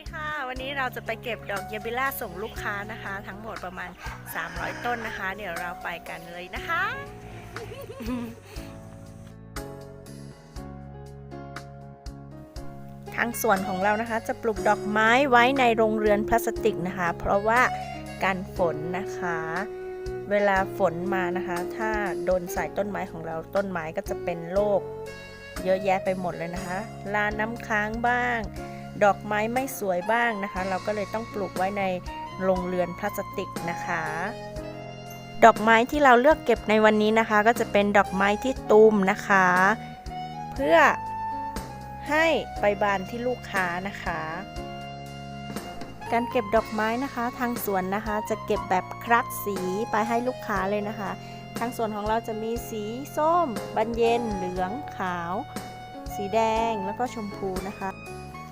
ดีค่ะ วันนี้เราจะไปเก็บดอกเยบิล่าส่งลูกค้านะคะ ทั้งหมดประมาณ 300 ต้นนะคะ เดี๋ยวเราไปกันเลยนะคะ ทางสวนของเรานะคะ จะปลูกดอกไม้ไว้ในโรงเรือนพลาสติกนะคะ เพราะว่าการฝนนะคะ เวลาฝนมานะคะ ถ้าโดนสายต้นไม้ของเราต้นไม้ก็จะเป็นโรคเยอะแยะไปหมดเลยนะคะลาน้ำค้างบ้าง ดอกไม้ไม่สวยบ้างนะคะ เราก็เลยต้องปลูกไว้ในโรงเรือนพลาสติกนะคะ ดอกไม้ที่เราเลือกเก็บในวันนี้นะคะ ก็จะเป็นดอกไม้ที่ตูมนะคะ เพื่อให้ไปบานที่ลูกค้านะคะ การเก็บดอกไม้นะคะ ทางสวนนะคะ จะเก็บแบบคลักสีไปให้ลูกค้าเลยนะคะ ทางสวนของเราจะมีสีส้มบันเย็นเหลืองขาว สีแดงแล้วก็ชมพูนะคะ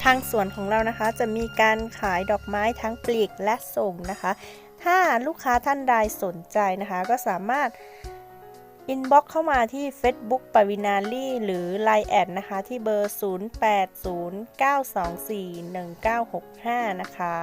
ทางสวนของเรานะคะจะมีการขายดอกไม้ทั้งปลีกและส่งนะคะ ถ้าลูกค้าท่านใดสนใจนะคะ ก็สามารถอินบ็อกเข้ามาที่ Facebook ปวินาลี่หรือ Line แอดนะคะ ที่เบอร์ 0809241965 นะคะ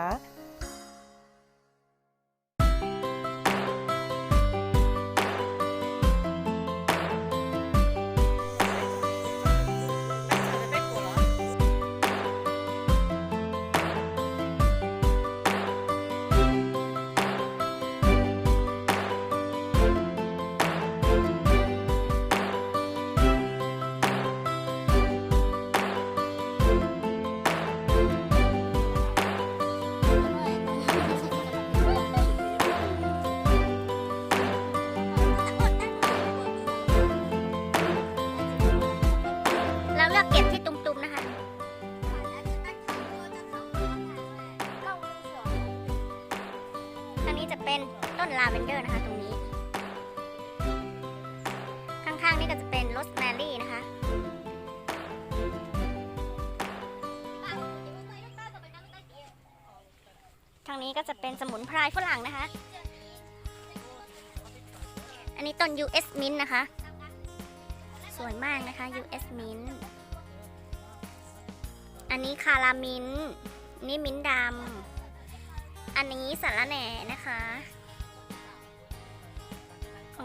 าเวนเดอร์นะคะตรงนี้ ข้างๆนี่ก็จะเป็นโรสแมรี่นะคะทางนี้ก็จะเป็นสมุนไพรฝรั่งนะคะ อันนี้ต้น US Mint นะคะ สวยมากนะคะ US Mint อันนี้คารามินนี่มิ้นดำ อันนี้สาระแหน่นะคะ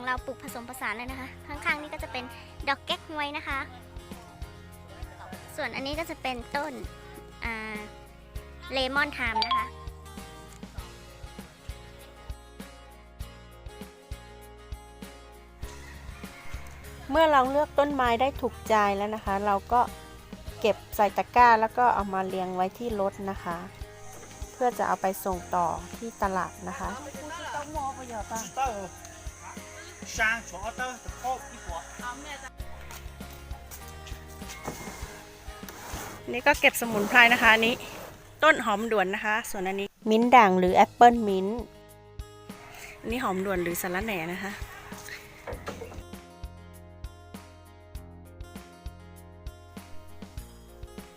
ของเราปลูกผสมผสานเลยนะคะ ข้างๆนี่ก็จะเป็นดอกแก๊กฮวยนะคะ ส่วนอันนี้ก็จะเป็นต้นเลมอนไทม์นะคะเมื่อเราเลือกต้นไม้ได้ถูกใจแล้วนะคะ เราก็เก็บใส่ตะกร้าแล้วก็เอามาเรียงไว้ที่รถนะคะ เพื่อจะเอาไปส่งต่อที่ตลาดนะคะ 山全都是泡一锅。 นี่ก็เก็บสมุนไพรนะคะอันนี้ ต้นหอมด่วนนะคะ ส่วนอันนี้มิ้นท์ด่างหรือแอปเปิลมิ้นท์อันนี้หอมด่วนหรือสาระแหน่นะคะ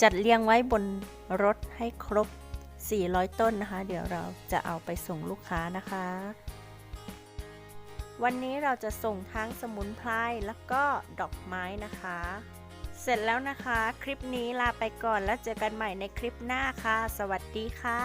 จัดเรียงไว้บนรถให้ครบ 400 ต้นนะคะ เดี๋ยวเราจะเอาไปส่งลูกค้านะคะ วันนี้เราจะส่งทั้งสมุนไพรแล้วก็ดอกไม้นะคะ เสร็จแล้วนะคะ คลิปนี้ลาไปก่อนแล้วเจอกันใหม่ในคลิปหน้าค่ะ สวัสดีค่ะ